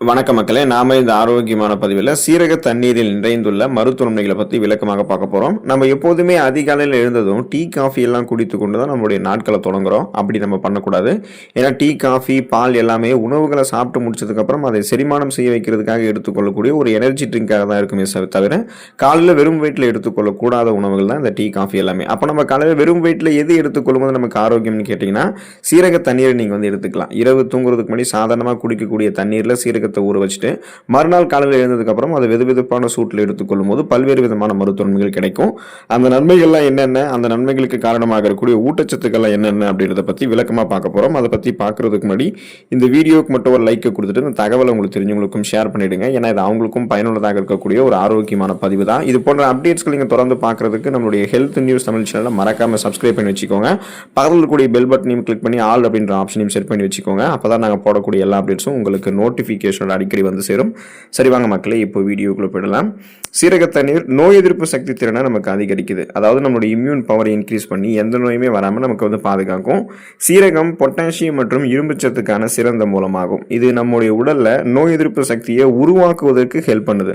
வணக்க மக்களே நாம இந்த ஆரோக்கியமான பதிவில் சீரக தண்ணீரில் நிறைந்துள்ள மருத்துவமனைகளை பற்றி விளக்கமாக பார்க்க போகிறோம் நம்ம எப்போதுமே அதிகாலையில் எழுந்ததும் டீ காஃபி எல்லாம் குடித்து கொண்டு தான் நம்மளுடைய நாட்களை தொடங்குறோம். அப்படி நம்ம பண்ணக்கூடாது. ஏன்னா டீ காஃபி பால் எல்லாமே உணவுகளை சாப்பிட்டு முடிச்சதுக்கப்புறம் அதை செரிமானம் செய்ய வைக்கிறதுக்காக எடுத்துக்கொள்ளக்கூடிய ஒரு எனர்ஜி ட்ரிங்காக தான் இருக்குமே சார் தவிர காலையில் வெறும் வயிற்றில் எடுத்துக்கொள்ளக்கூடாத உணவுகள் தான் இந்த டீ காஃபி எல்லாமே. அப்போ நம்ம காலையில் வெறும் வயிற்றில் எது எடுத்துக்கொள்ளும்போது நமக்கு ஆரோக்கியம்னு கேட்டிங்கன்னா சீரக தண்ணீரை நீங்கள் வந்து எடுத்துக்கலாம். இரவு தூங்குறதுக்கு முன்னாடி சாதாரணமாக குடிக்கக்கூடிய தண்ணீரில் தேங்காய்க்கத்தை ஊற வச்சுட்டு மறுநாள் காலையில் எழுந்ததுக்கப்புறம் அதை வெது வெதுப்பான சூட்டில் எடுத்துக்கொள்ளும் போது பல்வேறு விதமான மருத்துவன்மைகள் கிடைக்கும். அந்த நன்மைகள்லாம் என்னென்ன அந்த நன்மைகளுக்கு காரணமாக இருக்கக்கூடிய ஊட்டச்சத்துக்கள்லாம் என்னென்ன அப்படின்றத பற்றி விளக்கமாக பார்க்க போகிறோம் அதை பற்றி பார்க்குறதுக்கு முன்னாடி இந்த வீடியோக்கு மட்டும் ஒரு லைக்கை கொடுத்துட்டு இந்த தகவலை உங்களுக்கு தெரிஞ்சவங்களுக்கும் ஷேர் பண்ணிவிடுங்க ஏன்னா இது அவங்களுக்கும் பயனுள்ளதாக இருக்கக்கூடிய ஒரு ஆரோக்கியமான பதிவு தான். இது போன்ற அப்டேட்ஸ்கள் நீங்கள் தொடர்ந்து பார்க்குறதுக்கு நம்மளுடைய ஹெல்த் நியூஸ் தமிழ் சேனலை மறக்காமல் சப்ஸ்கிரைப் பண்ணி வச்சுக்கோங்க. பக்கத்தில் இருக்கக்கூடிய பெல் பட்டனையும் கிளிக் பண்ணி ஆல் அப்படின்ற ஆப்ஷனையும் செட் பண்ணி வச்சுக்கோங்க. அப்போ தான் நாங்கள் போடக்கூடிய எல்லா அப்டேட்ஸும் உங்களுக்கு நோட்டிஃபிகேஷன் அடிக்கடி வந்து சேரும். சரி வாங்க மக்களே இப்போ வீடியோக்குள்ளே போயிடலாம். சீரக தண்ணீர் நோய் எதிர்ப்பு சக்தி திறனை நமக்கு அதிகரிக்குது. அதாவது நம்மளுடைய இம்யூன் பவரை இன்க்ரீஸ் பண்ணி எந்த நோயுமே வராமல் நமக்கு வந்து பாதுகாக்கும். சீரகம் பொட்டாசியம் மற்றும் இரும்புச்சத்துக்கான சிறந்த மூலமாகும். இது நம்முடைய உடலில் நோய் எதிர்ப்பு சக்தியை உருவாக்குவதற்கு ஹெல்ப் பண்ணுது.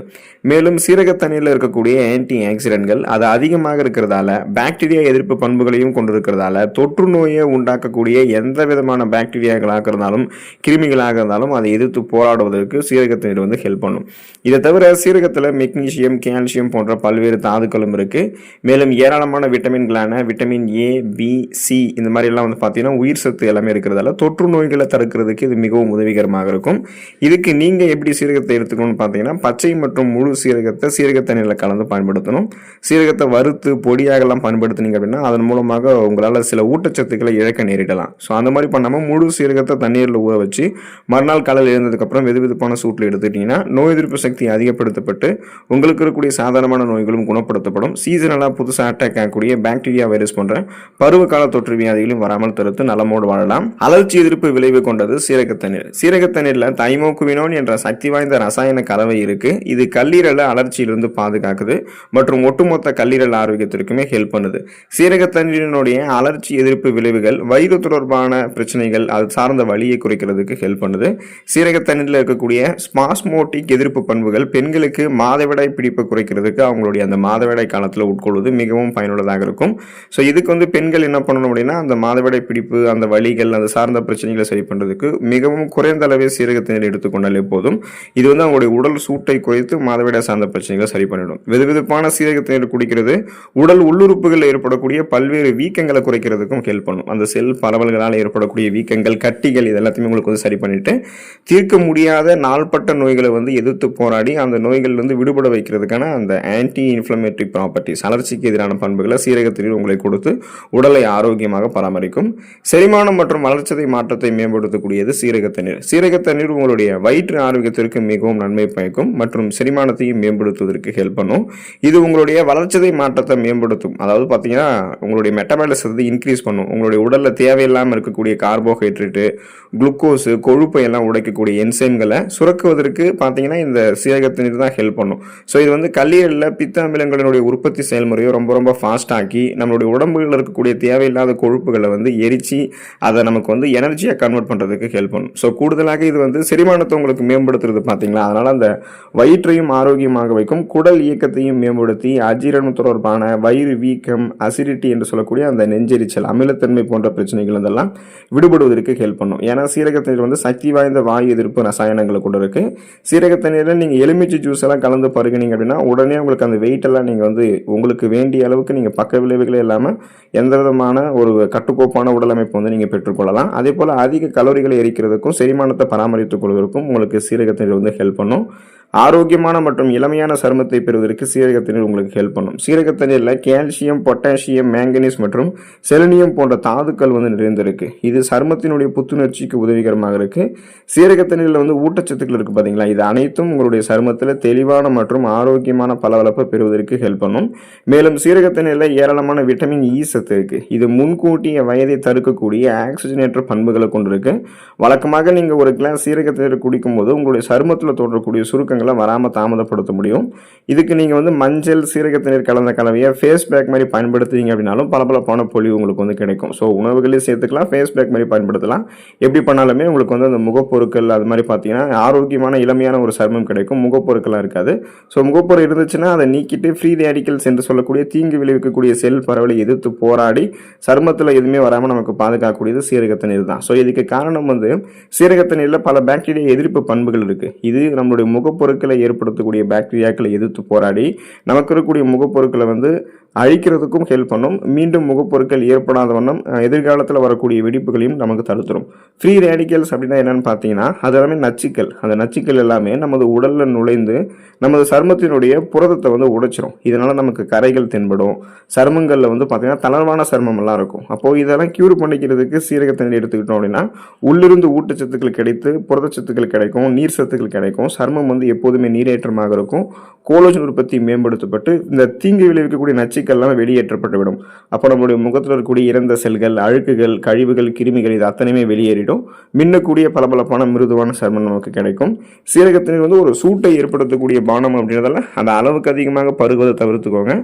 மேலும் சீரக தண்ணீரில் இருக்கக்கூடிய ஆன்டி ஆக்சிடென்ட்கள் அது அதிகமாக இருக்கிறதால பாக்டீரியா எதிர்ப்பு பண்புகளையும் கொண்டிருக்கிறதால தொற்று நோயை உண்டாக்கக்கூடிய எந்த விதமான பாக்டீரியாக்களாக இருந்தாலும் கிருமிகளாக இருந்தாலும் அதை எதிர்த்து போராடுவதற்கு சீரக தண்ணீர் வந்து ஹெல்ப் பண்ணும். இதை தவிர சீரகத்தில் மெக்னீஷியம் கால்சியம் போன்ற பல்வேறு தாதுக்களும் இருக்கு. மேலும் ஏராளமான விட்டமின்களான விட்டமின் ஏ பி சி இந்த மாதிரி எல்லாம் வந்து பார்த்தீங்கன்னா உயிர் சத்து எல்லாமே இருக்கிறதால தொற்று நோய்களை தடுக்கிறதுக்கு இது மிகவும் உதவிகரமாக இருக்கும். இதுக்கு நீங்கள் எப்படி சீரகத்தை எடுத்துக்கணும்னு பார்த்தீங்கன்னா பச்சை மற்றும் முழு சீரகத்தை சீரக தண்ணீரில் கலந்து பயன்படுத்தணும். சீரகத்தை வறுத்து பொடியாகலாம் பயன்படுத்துனீங்க அப்படின்னா அதன் மூலமாக உங்களால் சில ஊட்டச்சத்துக்களை இழக்க நேரிடலாம். ஸோ அந்த மாதிரி பண்ணாமல் முழு சீரகத்தை தண்ணீரில் ஊற வச்சு மறுநாள் காலையில் எழுந்ததுக்கப்புறம் வெது வெதுப்பான சூட்டில் எடுத்துக்கிட்டிங்கன்னா நோய் எதிர்ப்பு சக்தி அதிகப்படுத்தப்பட்டு உங்களுக்கு இருக்கக்கூடிய சாதாரணமான நோய்களும் குணப்படுத்தப்படும். சீசனலாக புதுசாக அட்டாக் ஆகக்கூடிய பாக்டீரியா வைரஸ் போன்ற பருவகால தொற்று வியாதிகளும் வராமல் தடுத்து நலமோடு வாழலாம். அலர்ச்சி எதிர்ப்பு விளைவு கொண்டது சீரக தண்ணீர். சீரக தண்ணீரில் தைமோகுவினோன் என்ற சக்தி வாய்ந்த ரசாயன கலவை இருக்கு. இது கல்லீரலை அலர்ச்சியிலிருந்து பாதுகாக்குது மற்றும் ஒட்டுமொத்த கல்லீரல் ஆரோக்கியத்திற்குமே ஹெல்ப் பண்ணுது. சீரக தண்ணீரினுடைய அலர்ச்சி எதிர்ப்பு விளைவுகள் வயிறு தொடர்பான பிரச்சனைகள் அது சார்ந்த வழியை குறைக்கிறதுக்கு ஹெல்ப் பண்ணுது. சீரக தண்ணீரில் இருக்கக்கூடிய ஸ்மாஸ்மோட்டிக் எதிர்ப்பு பண்புகள் பெண்களுக்கு மாதவிடாய் பிடிப்பை குறைக்கிறதுக்கு அவங்களுடைய அந்த மாதவிடாய் காலத்தில் உட்கொள்வது மிகவும் பயனுள்ளதாக இருக்கும். ஸோ இதுக்கு வந்து பெண்கள் என்ன பண்ணணும் அப்படின்னா அந்த மாதவிடாய் பிடிப்பு அந்த வலிகள் அந்த சார்ந்த பிரச்சனைகளை சரி பண்ணுறதுக்கு மிகவும் குறைந்த அளவே சீரகத்தினர் எடுத்துக்கொண்டாலே போதும். இது வந்து அவங்களுடைய உடல் சூட்டை குறைத்து மாதவிடாய் சார்ந்த பிரச்சனைகளை சரி பண்ணிடும். வெது சீரகத்தினர் குடிக்கிறது உடல் உள்ளுறுப்புகளில் ஏற்படக்கூடிய பல்வேறு வீக்கங்களை குறைக்கிறதுக்கும் ஹெல்ப் பண்ணும். அந்த செல் பரவல்களால் ஏற்படக்கூடிய வீக்கங்கள் கட்டிகள் இது எல்லாத்தையுமே உங்களுக்கு வந்து சரி பண்ணிட்டு தீர்க்க முடியாத நாள்பட்ட நோய்களை வந்து எதிர்த்து போராடி அந்த நோய்கள் வந்து விடுபட வைக்கிறதுக்கான அந்த ஆன்டி இன்ஃப்ளமேட்டரி ப்ராப்பர்ட்டிஸ் அலர்ச்சிக்கு எதிரான பண்புகளை சீரகத்தில் உங்களை கொடுத்து உடலை ஆரோக்கியமாக பராமரிக்கும். செரிமானம் மற்றும் வளர்ச்சிதை மாற்றத்தை மேம்படுத்தக்கூடியது சீரக தண்ணீர். சீரக தண்ணீர் உங்களுடைய வயிற்று ஆரோக்கியத்திற்கு மிகவும் நன்மை பயக்கும் மற்றும் செரிமானத்தையும் மேம்படுத்துவதற்கு ஹெல்ப் பண்ணும். இது உங்களுடைய வளர்ச்சிதை மாற்றத்தை மேம்படுத்தும். அதாவது பார்த்தீங்கன்னா உங்களுடைய மெட்டபாலிசத்தை இன்க்ரீஸ் பண்ணும். உங்களுடைய உடலில் தேவையில்லாமல் இருக்கக்கூடிய கார்போஹைட்ரேட்டு குளுக்கோஸு கொழுப்பை எல்லாம் உடைக்கக்கூடிய என்சைம்களை சுரக்குவதற்கு பார்த்தீங்கன்னா இந்த சீரக தான் ஹெல்ப் பண்ணும். ஸோ இது வந்து கல்லீரலில் பித்த அமிலங்களினுடைய உற்பத்தி செயல்முறையை ரொம்ப ரொம்ப ஃபாஸ்டாக்கி நம்மளுடைய உடம்புகளில் இருக்கக்கூடிய தேவையில்லாத கொழுப்புகளை வந்து எரித்து அதை நமக்கு வந்து எனர்ஜியாக கன்வெர்ட் பண்ணுறதுக்கு ஹெல்ப் பண்ணும். ஸோ கூடுதலாக இது வந்து செரிமானத்தை உங்களுக்கு மேம்படுத்துறது பார்த்தீங்களா? அதனால் அந்த வயிற்றையும் ஆரோக்கியமாக வைக்கும் குடல் இயக்கத்தையும் மேம்படுத்தி அஜீரணம் தொடர்பான வயிறு வீக்கம் அசிடிட்டி என்று சொல்லக்கூடிய அந்த நெஞ்செரிச்சல் அமிலத்தன்மை போன்ற பிரச்சனைகள் இதெல்லாம் விடுபடுவதற்கு ஹெல்ப் பண்ணும். ஏன்னா சீரக வந்து சக்தி வாய்ந்த வாயு எதிர்ப்பு ரசாயனங்களை கூட இருக்கு. சீரக தண்ணீரில் நீங்கள் எலுமிச்சை ஜூஸ் எல்லாம் கலந்து பருகினீங்க அப்படின்னா உடனே உங்களுக்கு அந்த வெயிட்டெல்லாம் நீங்கள் வந்து உங்களுக்கு வேண்டிய அளவுக்கு நீங்கள் பக்க விளைவுகளே இல்லாமல் எந்த விதமான ஒரு கட்டுக்கோப்பான உடலமைப்பு வந்து நீங்கள் பெற்றுக்கொள்ளலாம். அதே போல் அதிக கலோரிகளை எரிக்கிறதுக்கும் செரிமானத்தை பராமரித்துக் கொள்வதற்கும் உங்களுக்கு சீரக வந்து ஹெல்ப் பண்ணும். ஆரோக்கியமான மற்றும் இளமையான சருமத்தை பெறுவதற்கு சீரக தண்ணீர் உங்களுக்கு ஹெல்ப் பண்ணும். சீரக தண்ணீரில் கால்சியம் பொட்டாசியம் மேங்கனீஸ் மற்றும் செலினியம் போன்ற தாதுக்கள் வந்து நிறைந்திருக்கு. இது சருமத்தினுடைய புத்துணர்ச்சிக்கு உதவிகரமாக இருக்கு. சீரக தண்ணீரில் வந்து ஊட்டச்சத்துக்கள் இருக்கு பார்த்தீங்களா இது அனைத்தும் உங்களுடைய சருமத்தில் தெளிவான மற்றும் ஆரோக்கியமான பளபளப்பை பெறுவதற்கு ஹெல்ப் பண்ணும். மேலும் சீரக தண்ணீரில் ஏராளமான விட்டமின் இ e சத்து இருக்கு. இது முன்கூட்டிய வயதை தடுக்கக்கூடிய ஆக்சிஜனேற்ற பண்புகளை கொண்டிருக்கு. வழக்கமாக நீங்கள் ஒரு கிளாஸ் சீரக தண்ணீர் குடிக்கும்போது உங்களுடைய சருமத்தில் தொடரக்கூடிய சுருக்கங்கள் பிரச்சனைகளை வராமல் தாமதப்படுத்த முடியும். இதுக்கு நீங்கள் வந்து மஞ்சள் சீரகத்தினர் கலந்த கலவையை ஃபேஸ் பேக் மாதிரி பயன்படுத்துவீங்க அப்படின்னாலும் பளபளப்பான பொலிவு உங்களுக்கு வந்து கிடைக்கும். ஸோ உணவுகளையும் சேர்த்துக்கலாம் ஃபேஸ் பேக் மாதிரி பயன்படுத்தலாம். எப்படி பண்ணாலுமே உங்களுக்கு வந்து அந்த முகப்பொருட்கள் அது மாதிரி பார்த்தீங்கன்னா ஆரோக்கியமான இளமையான ஒரு சருமம் கிடைக்கும். முகப்பொருட்கள்லாம் இருக்காது. ஸோ முகப்பொரு இருந்துச்சுன்னா அதை நீக்கிட்டு ஃப்ரீ ரேடிக்கல்ஸ் என்று சொல்லக்கூடிய தீங்கு விளைவிக்கக்கூடிய செல் பரவலை எதிர்த்து போராடி சருமத்தில் எதுவுமே வராமல் நமக்கு பாதுகாக்கக்கூடியது சீரகத்த நீர் தான். ஸோ இதுக்கு காரணம் வந்து சீரகத்த நீரில் பல பாக்டீரியா எதிர்ப்பு பண்புகள் இருக்குது இது நம்மளுடைய முகப்பொருட்களை ஏற்படுத்தக்கூடிய பாக்டீரியாக்களை எதிர்த்து போராடி நமக்கு இருக்கக்கூடிய முகப்பொருட்களை வந்து அழிக்கிறதுக்கும் ஹெல்ப் பண்ணும். மீண்டும் முகப்பொருட்கள் ஏற்படாத வண்ணம் எதிர்காலத்தில் வரக்கூடிய வெடிப்புகளையும் நமக்கு தடுத்துரும் ஃப்ரீ ரேடிக்கல்ஸ் அப்படின்னா என்னென்னு பார்த்தீங்கன்னா அது எல்லாமே நச்சுக்கள். அந்த நச்சுக்கள் எல்லாமே நமது உடலில் நுழைந்து நமது சருமத்தினுடைய புரதத்தை வந்து உடைச்சிரும். இதனால் நமக்கு கரைகள் தென்படும். சருமங்களில் வந்து பார்த்திங்கன்னா தளர்வான சருமமெல்லாம் இருக்கும். அப்போது இதெல்லாம் க்யூர் பண்ணிக்கிறதுக்கு சீரகத்தண்ணி எடுத்துக்கிட்டோம் அப்படின்னா உள்ளிருந்து ஊட்டச்சத்துக்கள் கிடைத்து புரதச்சத்துக்கள் கிடைக்கும் நீர் சத்துக்கள் கிடைக்கும். சருமம் வந்து எப்போதுமே நீரேற்றமாக இருக்கும். கோலோஜன் உற்பத்தி மேம்படுத்தப்பட்டு இந்த தீங்கு விளைவிக்கக்கூடிய நச்சு எல்லாம் வெளியேற்றப்பட்டு விடும் அப்போ நம்மளுடைய முகத்தில் இருக்கக்கூடிய இறந்த செல்கள் அழுக்குகள் கழிவுகள் கிருமிகள் இது அத்தனையுமே வெளியேறிடும். மின்னக்கூடிய பளபளப்பான மிருதுவான சருமம் நமக்கு கிடைக்கும். சீரகத்தினர் வந்து ஒரு சூட்டை ஏற்படுத்தக்கூடிய பானம் அப்படின்றதால அந்த அளவுக்கு அதிகமாக பருகுவதை தவிர்த்துக்கோங்க.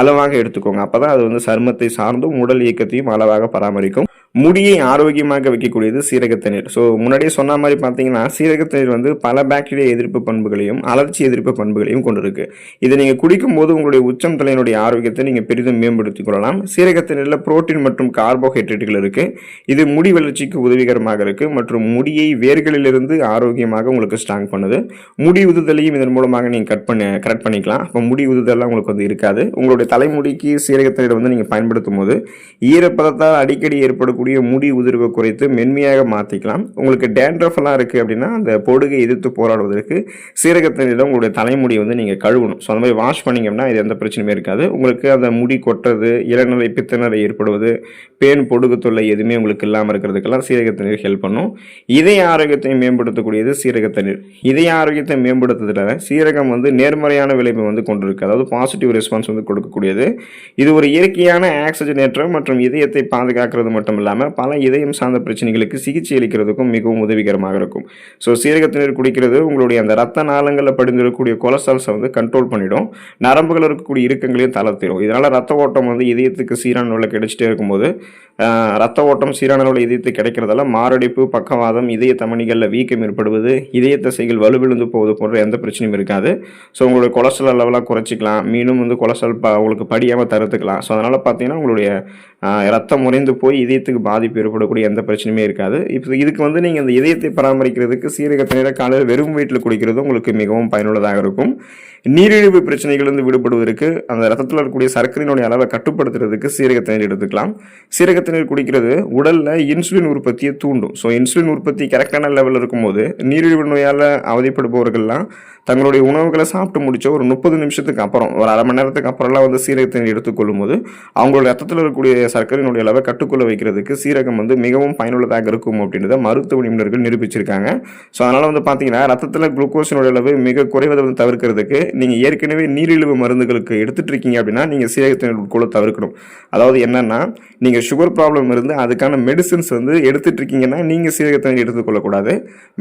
அளவாக எடுத்துக்கோங்க. அப்போ தான் அது வந்து சருமத்தை சார்ந்தும் உடல் இயக்கத்தையும் அளவாக பராமரிக்கும். முடியை ஆரோக்கியமாக வைக்கக்கூடியது சீரகத்தண்ணீர் ஸோ முன்னாடியே சொன்ன மாதிரி பார்த்தீங்கன்னா சீரகத்தண்ணீர் வந்து பல பாக்டீரியா எதிர்ப்பு பண்புகளையும் அலர்ச்சி எதிர்ப்பு பண்புகளையும் கொண்டிருக்கு. இதை நீங்கள் குடிக்கும்போது உங்களுடைய உச்சம் தலையினுடைய ஆரோக்கியத்தை நீங்கள் பெரிதும் மேம்படுத்திக் கொள்ளலாம். சீரக தண்ணீரில் புரோட்டீன் மற்றும் கார்போஹைட்ரேட்டுகள் இருக்குது இது முடி வளர்ச்சிக்கு உதவிகரமாக இருக்குது மற்றும் முடியை வேர்களிலிருந்து ஆரோக்கியமாக உங்களுக்கு ஸ்ட்ராங் பண்ணுது. முடி உதுதலையும் இதன் மூலமாக நீங்கள் கட் பண்ண கரெக்ட் பண்ணிக்கலாம். அப்போ முடி உதுதல்லாம் உங்களுக்கு வந்து இருக்காது. உங்களுடைய தலைமுடிக்கு சீரகத்தண்ணீர் வந்து நீங்கள் பயன்படுத்தும் போது ஈரப்பதத்தால் அடிக்கடி ஏற்படக்கூடிய முடி உதிர்வை குறைத்து மென்மையாக மாற்றிக்கலாம் உங்களுக்கு டேண்ட்ரஃபெல்லாம் இருக்குது அப்படின்னா அந்த பொடுகை எதிர்த்து போராடுவதற்கு சீரகத்தண்ணீரில் உங்களுடைய தலைமுடியை வந்து நீங்கள் கழுவணும். ஸோ அந்த மாதிரி வாஷ் பண்ணிங்கன்னா இது எந்த பிரச்சனையுமே இருக்காது. உங்களுக்கு அந்த முடி கொட்டுறது இளநிலை பித்தநிலை ஏற்படுவது பேன் பொடுகு தொல்லை எதுவுமே உங்களுக்கு இல்லாமல் இருக்கிறதுக்கெல்லாம் சீரகத்தண்ணீர் ஹெல்ப் பண்ணும். இதய ஆரோக்கியத்தை மேம்படுத்தக்கூடியது சீரகத்தண்ணீர். இதய ஆரோக்கியத்தை மேம்படுத்துறதுல சீரகம் வந்து நேர்மறையான விளைவை வந்து கொண்டிருக்கு. அதாவது பாசிட்டிவ் ரெஸ்பான்ஸ் வந்து கொடுக்கக்கூடியது. இது ஒரு இயற்கையான ஆக்சிஜனேற்றம் மற்றும் இதயத்தை பாதுகாக்கிறது மட்டும் இல்லாமல் பல இதயம் சார்ந்த பிரச்சனைகளுக்கு சிகிச்சை அளிக்கிறதுக்கும் மிகவும் உதவிகரமாக இருக்கும். ஸோ சீரகத்தினர் குடிக்கிறது உங்களுடைய அந்த ரத்த நாளங்களில் படிந்திருக்கக்கூடிய கொலஸ்ட்ரால்ஸை வந்து கண்ட்ரோல் பண்ணிடும். நரம்புகள் இருக்கக்கூடிய இறுக்கங்களையும் தளர்த்திடும். இதனால் ரத்த ஓட்டம் வந்து இதயத்துக்கு சீரான நிலை கிடைச்சிட்டே இருக்கும்போது ரத்த ஓட்டம் சீரான அளவில் இதயத்துக்கு கிடைக்கிறதால மாரடைப்பு பக்கவாதம் இதய தமணிகளில் வீக்கம் ஏற்படுவது இதய தசைகள் வலுவிழுந்து போவது போன்ற எந்த பிரச்சனையும் இருக்காது. ஸோ உங்களுடைய கொலஸ்ட்ரால் லெவலாக குறைச்சிக்கலாம். மீண்டும் வந்து கொலஸ்ட்ரால் ப உங்களுக்கு படியாமல் தடுத்துக்கலாம். ஸோ அதனால் பார்த்தீங்கன்னா உங்களுடைய ரத்தம் முறைந்து போய் இதயத்துக்கு பாதிப்பு ஏற்படக்கூடிய எந்த பிரச்சனையுமே இருக்காது. இப்போ இதுக்கு வந்து நீங்கள் இந்த இதயத்தை பராமரிக்கிறதுக்கு சீரகத்தினரை காலையில் வெறும் வீட்டில் குடிக்கிறது உங்களுக்கு மிகவும் பயனுள்ளதாக இருக்கும். நீரிழிவு பிரச்சனைகளிலிருந்து விடுபடுவதற்கு அந்த ரத்தத்தில் இருக்கக்கூடிய சர்க்கரையினுடைய அளவை கட்டுப்படுத்துறதுக்கு சீரகத்தினர் எடுத்துக்கலாம். சீரகத்தினர் குடிக்கிறது உடலில் இன்சுலின் உற்பத்தியை தூண்டும். ஸோ இன்சுலின் உற்பத்தி கரெக்டான லெவலில் இருக்கும்போது நீரிழிவு நோயால் அவதிப்படுபவர்கள்லாம் தங்களுடைய உணவுகளை சாப்பிட்டு முடிச்ச ஒரு முப்பது நிமிஷத்துக்கு அப்புறம் ஒரு அரை மணி நேரத்துக்கு அப்புறம்லாம் வந்து சீரகத்தினர் எடுத்துக்கொள்ளும் போது அவங்களோட ரத்தத்தில் இருக்கக்கூடிய சர்க்கரையினுடைய அளவை கட்டுக்குள்ள வைக்கிறதுக்கு சீரகம் வந்து மிகவும் பயனுள்ளதாக இருக்கும் அப்படின்றத மருத்துவ நிபுணர்கள் நிரூபிச்சிருக்காங்க. ஸோ அதனால் வந்து பார்த்தீங்கன்னா ரத்தத்தில் குளுக்கோஸினுடைய அளவு மிக குறைவதை வந்து தவிர்க்கிறதுக்கு நீங்கள் ஏற்கனவே நீரிழிவு மருந்துகளுக்கு எடுத்துகிட்டு இருக்கீங்க அப்படின்னா நீங்கள் சீரகத்தினர் உட்கொள்ள தவிர்க்கணும். அதாவது என்னென்னா நீங்கள் சுகர் ப்ராப்ளம் இருந்து அதுக்கான மெடிசின்ஸ் வந்து எடுத்துகிட்டு இருக்கீங்கன்னா நீங்கள் சீரகத்தினர் எடுத்துக்கொள்ளக்கூடாது.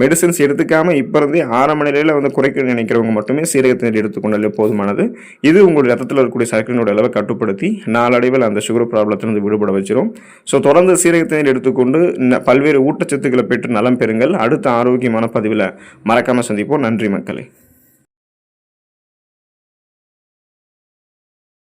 மெடிசின்ஸ் எடுத்துக்காமல் இப்போ இருந்தே ஆரம்ப நிலையில் வந்து குறைக்க நினைக்கிறவங்க மட்டுமே சீரகத்தினர் எடுத்துக்கொண்டாலே போதுமானது. இது உங்களுடைய ரத்தத்தில் இருக்கக்கூடிய சர்க்கரையினுடைய அளவை கட்டுப்படுத்தி நாளடைவில் அந்த சுகர் ப்ராப்ளத்திலிருந்து விடுபட வச்சிடும் ஸோ தொடர்ந்து சீரகத்தினர் எடுத்துக்கொண்டு பல்வேறு ஊட்டச்சத்துக்களை பெற்று நலம் பெறுங்கள். அடுத்த ஆரோக்கியமான பதிவில் மறக்காமல் சந்திப்போம். நன்றி மக்களே.